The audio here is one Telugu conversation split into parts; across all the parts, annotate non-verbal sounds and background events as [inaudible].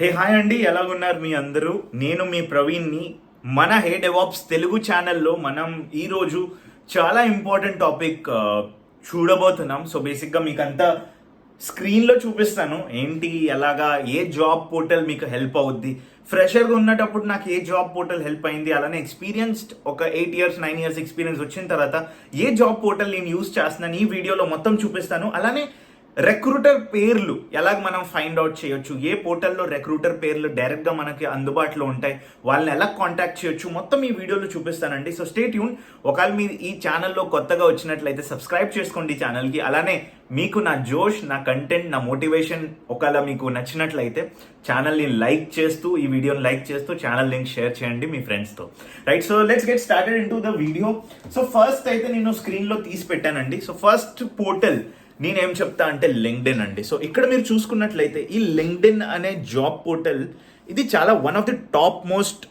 హే హాయ్ అండి. ఎలాగున్నారు మీ అందరూ? నేను మీ ప్రవీణ్ని. మన హే డెవాప్స్ తెలుగు ఛానల్లో మనం ఈరోజు చాలా ఇంపార్టెంట్ టాపిక్ చూడబోతున్నాం. సో బేసిక్గా మీకు అంతా స్క్రీన్లో చూపిస్తాను. ఏంటి ఎలాగా ఏ జాబ్ పోర్టల్ మీకు హెల్ప్ అవుద్ది? ఫ్రెషర్గా ఉన్నటప్పుడు నాకు ఏ జాబ్ పోర్టల్ హెల్ప్ అయింది? అలానే ఎక్స్పీరియన్స్డ్ ఒక eight years nine years experience వచ్చిన తర్వాత ఏ జాబ్ పోర్టల్ నేను యూస్ చేస్తున్నాను? ఈ వీడియోలో మొత్తం చూపిస్తాను. అలానే రిక్రూటర్ పేర్లు ఎలాగ మనం ఫైండ్ అవుట్ చేయొచ్చు? ఏ పోర్టల్లో రిక్రూటర్ పేర్లు డైరెక్ట్గా మనకి అందుబాటులో ఉంటాయి? వాళ్ళని ఎలా కాంటాక్ట్ చేయొచ్చు? మొత్తం ఈ వీడియోలో చూపిస్తానండి. సో స్టే ట్యూన్ ఒకవేళ మీరు ఈ ఛానల్లో కొత్తగా వచ్చినట్లయితే సబ్స్క్రైబ్ చేసుకోండి ఈ ఛానల్కి అలానే మీకు నా జోష్ నా కంటెంట్ నా మోటివేషన్ ఒకవేళ మీకు నచ్చినట్లయితే ఛానల్ని లైక్ చేస్తూ ఈ వీడియోని లైక్ చేస్తూ ఛానల్ లింక్ షేర్ చేయండి మీ ఫ్రెండ్స్తో right so let's get started into the video so first అయితే నేను స్క్రీన్లో తీసి పెట్టానండి. సో ఫస్ట్ పోర్టల్ నేనేం చెప్తా అంటే లింక్డిన్ అండి. సో ఇక్కడ మీరు చూసుకున్నట్లయితే ఈ లింక్డ్ఇన్ అనే జాబ్ పోర్టల్ ఇది చాలా one of the top most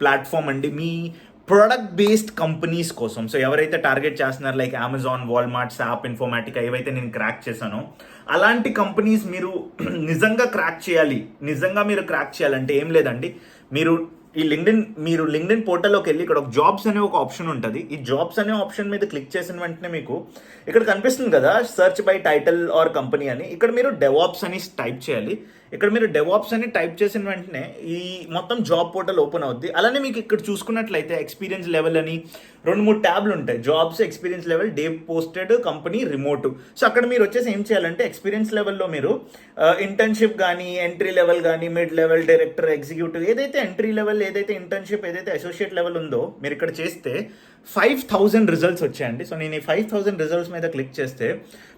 platform అండి. మీ ప్రొడక్ట్ బేస్డ్ కంపెనీస్ కోసం. సో ఎవరైతే టార్గెట్ చేస్తున్నారు like Amazon Walmart app Informatica ఏవైతే నేను క్రాక్ చేశానో అలాంటి కంపెనీస్ మీరు [clears throat] నిజంగా క్రాక్ చేయాలి. నిజంగా మీరు క్రాక్ చేయాలంటే ఏం లేదండి. మీరు ఈ లింక్డ్ఇన్ మీరు లింక్డ్ఇన్ పోర్టల్లోకి వెళ్ళి ఇక్కడ ఒక జాబ్స్ అనే ఒక ఆప్షన్ ఉంటుంది. ఈ జాబ్స్ అనే ఆప్షన్ మీద క్లిక్ చేసిన వెంటనే మీకు ఇక్కడ కనిపిస్తుంది కదా search by title or company అని. ఇక్కడ మీరు డెవాప్స్ అని టైప్ చేయాలి. ఇక్కడ మీరు డెవాప్స్ అని టైప్ చేసిన వెంటనే ఈ మొత్తం జాబ్ పోర్టల్ ఓపెన్ అవుద్ది. అలానే మీకు ఇక్కడ చూసుకున్నట్లయితే ఎక్స్పీరియన్స్ లెవెల్ అని రెండు మూడు ట్యాబ్లు ఉంటాయి. Jobs experience level day posted company remote so అక్కడ మీరు వచ్చేసి ఏం చేయాలంటే ఎక్స్పీరియన్స్ లెవెల్లో మీరు ఇంటర్న్షిప్ కానీ ఎంట్రీ లెవెల్ కానీ మిడ్ లెవెల్ డైరెక్టర్ ఎగ్జిక్యూటివ్ ఏదైతే ఎంట్రీ లెవెల్ ఏదైతే ఇంటర్న్షిప్ ఏదైతే అసోసియేట్ లెవెల్ ఉందో మీరు ఇక్కడ చేస్తే ఫైవ్ థౌజండ్ రిజల్ట్స్ వచ్చాయండి. సో నేను ఈ ఫైవ్ థౌజండ్ రిజల్ట్స్ మీద క్లిక్ చేస్తే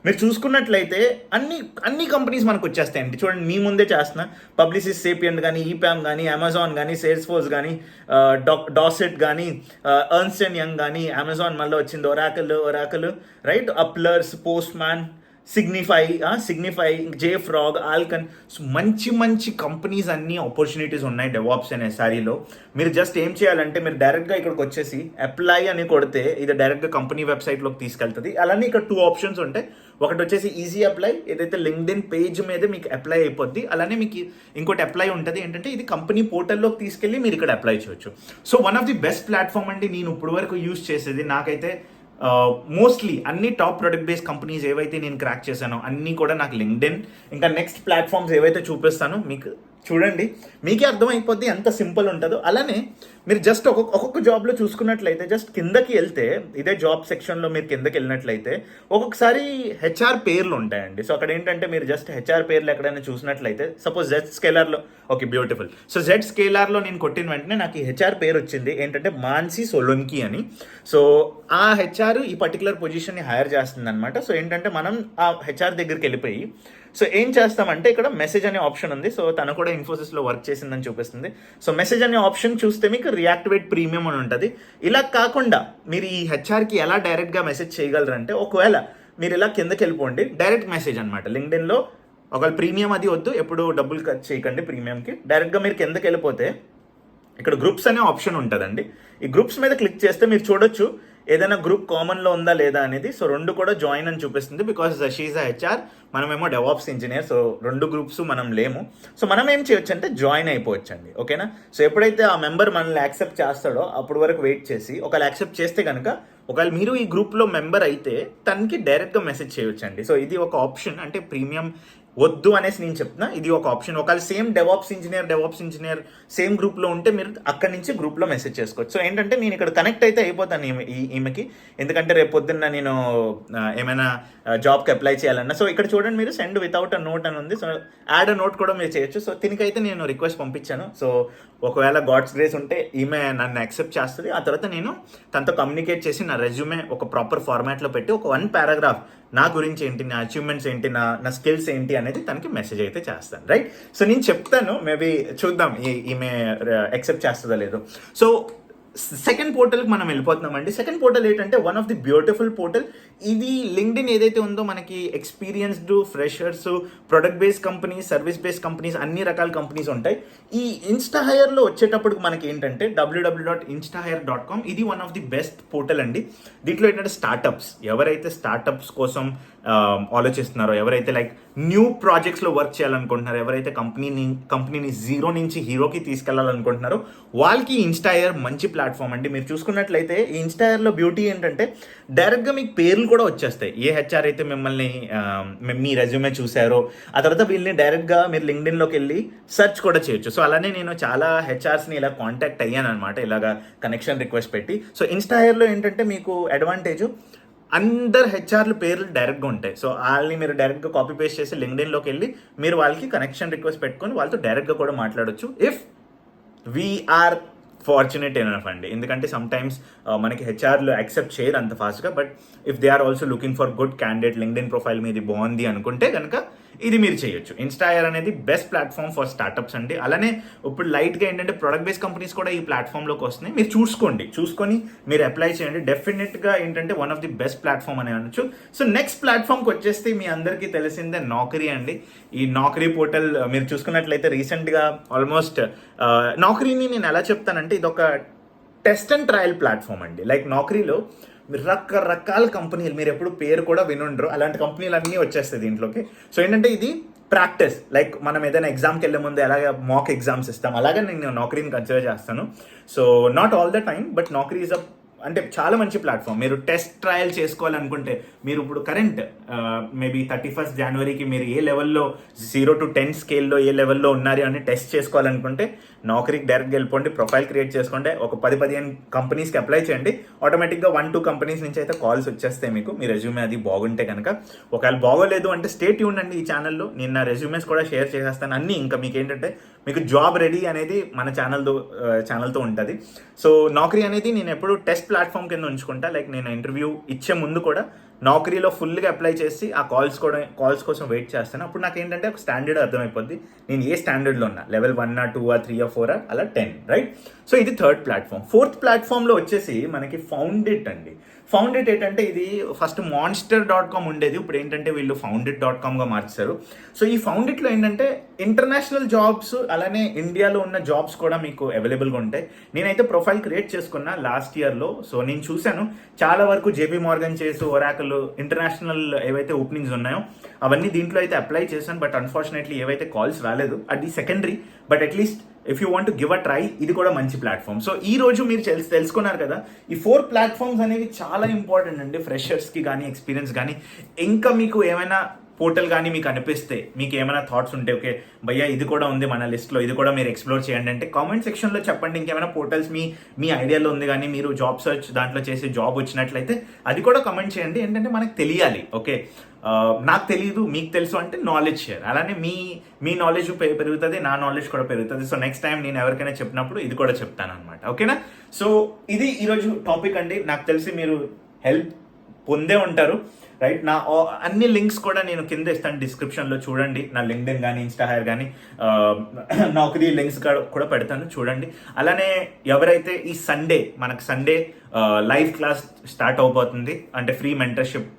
మీరు చూసుకున్నట్లయితే అన్ని అన్ని కంపెనీస్ మనకు వచ్చేస్తాయండి. చూడండి మీ ముందే చేస్తున్న. పబ్లిసిస్ సేపియంట్ కానీ ఈపామ్ కానీ అమెజాన్ కానీ సేల్స్ ఫోర్స్ కానీ డాసెట్ కానీ ఎర్న్స్ అండ్ యంగ్ కానీ అమెజాన్ మళ్ళీ వచ్చింది ఒరాకల్ ఒరాకల్ రైట్ అప్లర్స్ Postman Signify Signify JFrog ఆల్కన్. సో మంచి మంచి కంపెనీస్ అన్ని ఆపర్చునిటీస్ ఉన్నాయి డెవాప్స్ అనే సారీలో మీరు జస్ట్ ఏం చేయాలంటే మీరు డైరెక్ట్గా ఇక్కడికి వచ్చేసి అప్లై అని కొడితే ఇది డైరెక్ట్గా కంపెనీ వెబ్సైట్లోకి తీసుకెళ్తుంది. అలానే ఇక్కడ టూ ఆప్షన్స్ ఉంటాయి. ఒకటి వచ్చేసి ఈజీ అప్లై ఏదైతే లింక్డ్ఇన్ పేజ్ మీద మీకు అప్లై అయిపోద్ది అలానే మీకు ఇంకోటి అప్లై ఉంటుంది. ఏంటంటే ఇది కంపెనీ పోర్టల్లోకి తీసుకెళ్ళి మీరు ఇక్కడ అప్లై చేయొచ్చు. So one of the best platform అండి నేను ఇప్పుడు వరకు యూస్ చేసేది. నాకైతే Uh, మోస్ట్లీ అన్ని టాప్ ప్రొడక్ట్ బేస్డ్ కంపెనీస్ ఏవైతే నేను క్రాక్ చేశానో అన్నీ కూడా నాకు లింక్డెన్ ఇంకా నెక్స్ట్ ప్లాట్ఫామ్స్ ఏవైతే చూపిస్తానో మీకు చూడండి మీకే అర్థమైపోద్ది ఎంత సింపుల్ ఉంటుందో. అలానే మీరు జస్ట్ ఒక్కొక్క ఒక్కొక్క జాబ్లో చూసుకున్నట్లయితే జస్ట్ కిందకి వెళ్తే ఇదే జాబ్ సెక్షన్లో మీరు కిందకి వెళ్ళినట్లయితే ఒక్కొక్కసారి హెచ్ఆర్ పేర్లు ఉంటాయండి. సో అక్కడ ఏంటంటే మీరు జస్ట్ హెచ్ఆర్ పేర్లు ఎక్కడైనా చూసినట్లయితే సపోజ్ జెడ్ స్కేలర్లో ఓకే బ్యూటిఫుల్ సో జెడ్ స్కేలర్లో నేను కొట్టిన వెంటనే నాకు ఈ హెచ్ఆర్ పేరు వచ్చింది. ఏంటంటే మాన్సీ సొలొన్కి అని. సో ఆ హెచ్ఆర్ ఈ పర్టికులర్ పొజిషన్ని హైర్ చేస్తుంది అనమాట సో ఏంటంటే మనం ఆ హెచ్ఆర్ దగ్గరికి వెళ్ళిపోయి సో ఏం చేస్తామంటే ఇక్కడ మెసేజ్ అనే ఆప్షన్ ఉంది. సో తను కూడా ఇన్ఫోసిస్లో వర్క్ చేసిందని చూపిస్తుంది. సో మెసేజ్ అనే ఆప్షన్ చూస్తే మీకు రియాక్టివేట్ ప్రీమియం అని ఉంటుంది. ఇలా కాకుండా మీరు ఈ హెచ్ఆర్కి ఎలా డైరెక్ట్గా మెసేజ్ చేయగలరంటే ఒకవేళ మీరు ఇలా కిందకి వెళ్ళిపోండి డైరెక్ట్ మెసేజ్ అనమాట లింక్డ్ఇన్లో ఒకవేళ ప్రీమియం అది వద్దు ఎప్పుడు డబ్బులు ఖర్చు చేయకండి ప్రీమియంకి డైరెక్ట్గా మీరు కిందకి వెళ్ళిపోతే ఇక్కడ గ్రూప్స్ అనే ఆప్షన్ ఉంటుందండి. ఈ గ్రూప్స్ మీద క్లిక్ చేస్తే మీరు చూడొచ్చు ఏదైనా గ్రూప్ కామన్లో ఉందా లేదా అనేది సో రెండు కూడా జాయిన్ అని చూపిస్తుంది బికాస్ షీజ్ హెచ్ఆర్ మనమేమో డెవాప్స్ ఇంజనీర్ సో రెండు గ్రూప్స్ మనం లేము. సో మనం ఏం చేయొచ్చు అంటే జాయిన్ అయిపోవచ్చు అండి ఓకేనా సో ఎప్పుడైతే ఆ మెంబర్ మనల్ని యాక్సెప్ట్ చేస్తాడో అప్పుడు వరకు వెయిట్ చేసి ఒకవేళ యాక్సెప్ట్ చేస్తే కనుక ఒకవేళ మీరు ఈ గ్రూప్లో మెంబర్ అయితే తనకి డైరెక్ట్గా మెసేజ్ చేయొచ్చండి. సో ఇది ఒక ఆప్షన్ అంటే ప్రీమియం వద్దు అనేసి నేను చెప్తున్నా. ఇది ఒక ఆప్షన్ ఒకవేళ same DevOps engineer DevOps engineer same గ్రూప్లో ఉంటే మీరు అక్కడి నుంచి గ్రూప్లో మెసేజ్ చేసుకోవచ్చు. సో ఏంటంటే నేను ఇక్కడ కనెక్ట్ అయితే అయిపోతాను ఈమె ఈ- ఈమెకి. ఎందుకంటే రేపు పొద్దున్న నేను ఏమైనా జాబ్కి అప్లై చేయాలన్నా. సో ఇక్కడ చూడండి మీరు సెండ్ వితౌట్ అ నోట్ అని ఉంది. సో యాడ్ అ నోట్ కూడా మీరు చేయొచ్చు. సో దీనికైతే నేను రిక్వెస్ట్ పంపించాను. సో ఒకవేళ గాడ్స్ గ్రేస్ ఉంటే ఈమె నన్ను యాక్సెప్ట్ చేస్తుంది. ఆ తర్వాత నేను తనతో కమ్యూనికేట్ చేసి నా రెజ్యూమే ఒక ప్రాపర్ ఫార్మాట్లో పెట్టి ఒక వన్ పారాగ్రాఫ్ నా గురించి ఏంటి నా అచీవ్మెంట్స్ ఏంటి నా నా స్కిల్స్ ఏంటి అనేది తనకి మెసేజ్ అయితే చేస్తాను రైట్ సో నేను చెప్తాను మేబీ చూద్దాం ఈ- ఈమె యాక్సెప్ట్ చేస్తుందో లేదో. సో సెకండ్ పోర్టల్కి మనం వెళ్ళిపోతున్నామండి. సెకండ్ పోర్టల్ ఏంటంటే one of the beautiful portal ఇది లింక్డ్ఇన్ ఏదైతే ఉందో మనకి experienced freshers product based companies service based companies అన్ని రకాల కంపెనీస్ ఉంటాయి. ఈ ఇన్స్టా హైయర్లో వచ్చేటప్పుడు మనకి ఏంటంటే WW dot Instahyre dot com ఇది one of the best portal అండి. దీంట్లో ఏంటంటే స్టార్టప్స్ ఎవరైతే స్టార్టప్స్ కోసం ఆలోచిస్తున్నారో ఎవరైతే లైక్ న్యూ ప్రాజెక్ట్స్లో వర్క్ చేయాలనుకుంటున్నారో ఎవరైతే కంపెనీని కంపెనీని జీరో నుంచి హీరోకి తీసుకెళ్ళాలనుకుంటున్నారో వాళ్ళకి ఇన్స్టాయర్ మంచి ప్లాట్ఫామ్ అండి. మీరు చూసుకున్నట్లయితే ఈ ఇన్స్టాయర్లో బ్యూటీ ఏంటంటే డైరెక్ట్గా మీకు పేర్లు కూడా వచ్చేస్తాయి. ఏ హెచ్ఆర్ అయితే మిమ్మల్ని మీ- రెజ్యూమే చూసారో ఆ తర్వాత వీళ్ళని డైరెక్ట్గా మీరు లింక్డ్ఇన్లోకి వెళ్ళి సెర్చ్ కూడా చేయొచ్చు. సో అలానే నేను చాలా హెచ్ఆర్స్ని ఇలా కాంటాక్ట్ అయ్యాను అనమాట ఇలాగా కనెక్షన్ రిక్వెస్ట్ పెట్టి. సో ఇన్స్టాయర్లో ఏంటంటే మీకు అడ్వాంటేజ్ అందరు హెచ్ఆర్ల పేర్లు డైరెక్ట్గా ఉంటాయి. సో వాళ్ళని మీరు డైరెక్ట్గా కాపీ పేస్ట్ చేసి లింక్డ్ఇన్లోకి వెళ్ళి మీరు వాళ్ళకి కనెక్షన్ రిక్వెస్ట్ పెట్టుకొని వాళ్ళతో డైరెక్ట్గా కూడా మాట్లాడొచ్చు. ఇఫ్ వీఆర్ ఫార్చునేట్ ఎనఫ్ అండి. ఎందుకంటే సమ్ టైమ్స్ uh, మనకి హెచ్ఆర్లు యాక్సెప్ట్ చేయరు అంత ఫాస్ట్గా but if they are also looking for good candidate LinkedIn profile మీది బాగుంది అనుకుంటే కనుక ఇది మీరు చేయొచ్చు. ఇన్స్టాయర్ అనేది బెస్ట్ ప్లాట్ఫామ్ ఫర్ స్టార్టప్స్ అండి. అలానే ఇప్పుడు లైట్గా ఏంటంటే ప్రొడక్ట్ బేస్ కంపెనీస్ కూడా ఈ ప్లాట్ఫామ్లోకి వస్తున్నాయి. మీరు చూసుకోండి. చూసుకొని మీరు అప్లై చేయండి. డెఫినెట్గా ఏంటంటే one of the best platform అని అనొచ్చు. సో నెక్స్ట్ ప్లాట్ఫామ్కి వచ్చేస్తే మీ అందరికీ తెలిసిందే నౌకరీ అండి. ఈ నౌకరీ పోర్టల్ మీరు చూసుకున్నట్లయితే రీసెంట్గా ఆల్మోస్ట్ నౌకరీని నేను ఎలా చెప్తానంటే ఇది ఒక టెస్ట్ అండ్ ట్రయల్ ప్లాట్ఫామ్ అండి లైక్ నౌకరీలో మీరు రకరకాల కంపెనీలు మీరు ఎప్పుడు పేరు కూడా వినుండరు. అలాంటి కంపెనీలు అన్నీ వచ్చేస్తాయి దీంట్లోకి. సో ఏంటంటే ఇది ప్రాక్టీస్. లైక్ మనం ఏదైనా ఎగ్జామ్కి వెళ్ళే ముందు ఎలాగే మాక్ ఎగ్జామ్స్ ఇస్తాం. అలాగే నేను నౌకరీని కన్సిడర్ చేస్తాను. So not all the time but Naukri is a అంటే చాలా మంచి ప్లాట్ఫామ్ మీరు టెస్ట్ ట్రయల్ చేసుకోవాలనుకుంటే మీరు ఇప్పుడు కరెంట్ మేబీ థర్టీ ఫస్ట్ జనవరికి మీరు ఏ లెవెల్లో జీరో టు టెన్ స్కేల్లో ఏ లెవెల్లో ఉన్నారు అని టెస్ట్ చేసుకోవాలనుకుంటే నౌకరీకి డైరెక్ట్గా వెళ్ళిపోండి ప్రొఫైల్ క్రియేట్ చేసుకుంటే ఒక పది పదిహేను కంపెనీస్కి అప్లై చేయండి. ఆటోమేటిక్గా వన్ టూ కంపెనీస్ నుంచి అయితే కాల్స్ వచ్చేస్తాయి మీకు. మీ రెజ్యూమే అది బాగుంటే కనుక ఒకవేళ బాగోలేదు అంటే స్టేట్ ఉండండి ఈ ఛానల్లో నేను నా రెజ్యూమేస్ కూడా షేర్ చేసేస్తాను. అన్నీ ఇంకా మీకు ఏంటంటే మీకు జాబ్ రెడీ అనేది మన ఛానల్తో ఛానల్తో ఉంటుంది. సో నౌకరీ అనేది నేను ఎప్పుడు టెస్ట్ ప్లాట్ఫామ్ కింద ఉంచుకుంటా. లైక్ నేను ఇంటర్వ్యూ ఇచ్చే ముందు కూడా నౌకరీలో ఫుల్గా అప్లై చేసి ఆ కాల్స్ కూడా కాల్స్ కోసం వెయిట్ చేస్తాను. అప్పుడు నాకు ఏంటంటే ఒక స్టాండర్డ్ అర్థమైపోద్ది. నేను ఏ స్టాండర్డ్లో ఉన్నా. Level one uh two uh three uh four or అలా టెన్ రైట్ సో ఇది థర్డ్ ప్లాట్ఫామ్ ఫోర్త్ ప్లాట్ఫామ్లో వచ్చేసి మనకి ఫౌండెడ్ అండి. ఫౌండెడ్ ఏంటంటే ఇది ఫస్ట్ మాన్స్టర్ డాట్ కామ్ ఉండేది. ఇప్పుడు ఏంటంటే వీళ్ళు ఫౌండెడ్ డాట్ కామ్గా మార్చారు. సో ఈ ఫౌండెడ్లో ఏంటంటే ఇంటర్నేషనల్ జాబ్స్ అలానే ఇండియాలో ఉన్న జాబ్స్ కూడా మీకు అవైలబుల్గా ఉంటాయి. నేనైతే ప్రొఫైల్ క్రియేట్ చేసుకున్నా లాస్ట్ ఇయర్లో సో నేను చూశాను. చాలా వరకు జేపీ మార్గన్ చేసి ఒరాకల్ ఇంటర్నేషనల్ ఏవైతే ఓపెనింగ్స్ ఉన్నాయో అవన్నీ దీంట్లో అయితే అప్లై చేశాను. బట్ అన్ఫార్చునేట్లీ ఏవైతే కాల్స్ రాలేదు అది secondary but at least if you want give a try ఇది కూడా మంచి ప్లాట్ఫామ్ సో ఈ రోజు మీరు తెలుసు తెలుసుకున్నారు కదా ఈ ఫోర్ ప్లాట్ఫామ్స్ అనేవి చాలా ఇంపార్టెంట్ అండి. ఫ్రెషర్స్కి కానీ ఎక్స్పీరియన్స్ కానీ ఇంకా మీకు ఏమైనా పోర్టల్ కానీ మీకు అనిపిస్తే మీకు ఏమైనా థాట్స్ ఉంటే ఓకే భయ్యా ఇది కూడా ఉంది మన లిస్ట్లో ఇది కూడా మీరు ఎక్స్ప్లోర్ చేయండి అంటే కామెంట్ సెక్షన్లో చెప్పండి. ఇంకేమైనా పోర్టల్స్ మీ మీ ఐడియాలో ఉంది కానీ మీరు జాబ్ సర్చ్ దాంట్లో చేసే జాబ్ వచ్చినట్లయితే అది కూడా కమెంట్ చేయండి. ఏంటంటే మనకు తెలియాలి ఓకే. నాకు తెలియదు మీకు తెలుసు అంటే నాలెడ్జ్ షేర్ అలానే మీ మీ నాలెడ్జ్ పెరుగుతుంది నా నాలెడ్జ్ కూడా పెరుగుతుంది. సో నెక్స్ట్ టైం నేను ఎవరికైనా చెప్పినప్పుడు ఇది కూడా చెప్తాను అనమాట ఓకేనా సో ఇది ఈరోజు టాపిక్ అండి. నాకు తెలిసి మీరు హెల్ప్ పొందే ఉంటారు. రైట్ నా అన్ని లింక్స్ కూడా నేను కింద ఇస్తాను డిస్క్రిప్షన్లో చూడండి. నా లింక్డ్ఇన్ కానీ ఇన్స్టాహైర్ కానీ నౌకరీ లింక్స్ కూడా పెడతాను. చూడండి. అలానే ఎవరైతే ఈ సండే మనకు సండే లైవ్ క్లాస్ స్టార్ట్ అవబోతుంది. అంటే ఫ్రీ మెంటర్షిప్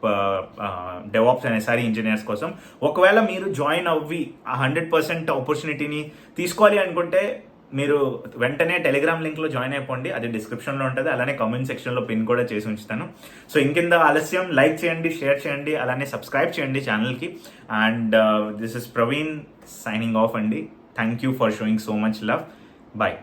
డెవాప్స్ అనే సారీ ఇంజనీర్స్ కోసం. ఒకవేళ మీరు జాయిన్ అవ్వి ఆ హండ్రెడ్ పర్సెంట్ ఆపర్చునిటీని తీసుకోవాలి అనుకుంటే మీరు వెంటనే టెలిగ్రామ్ లింక్లో జాయిన్ అయిపోండి. అది డిస్క్రిప్షన్లో ఉంటుంది. అలానే కామెంట్ సెక్షన్లో పిన్ కూడా చేసి ఉంచుతాను. సో ఇంకింద ఆలస్యం. లైక్ చేయండి షేర్ చేయండి అలానే సబ్స్క్రైబ్ చేయండి ఛానల్కి and this is Praveen signing off అండి. Thank you for showing so much love bye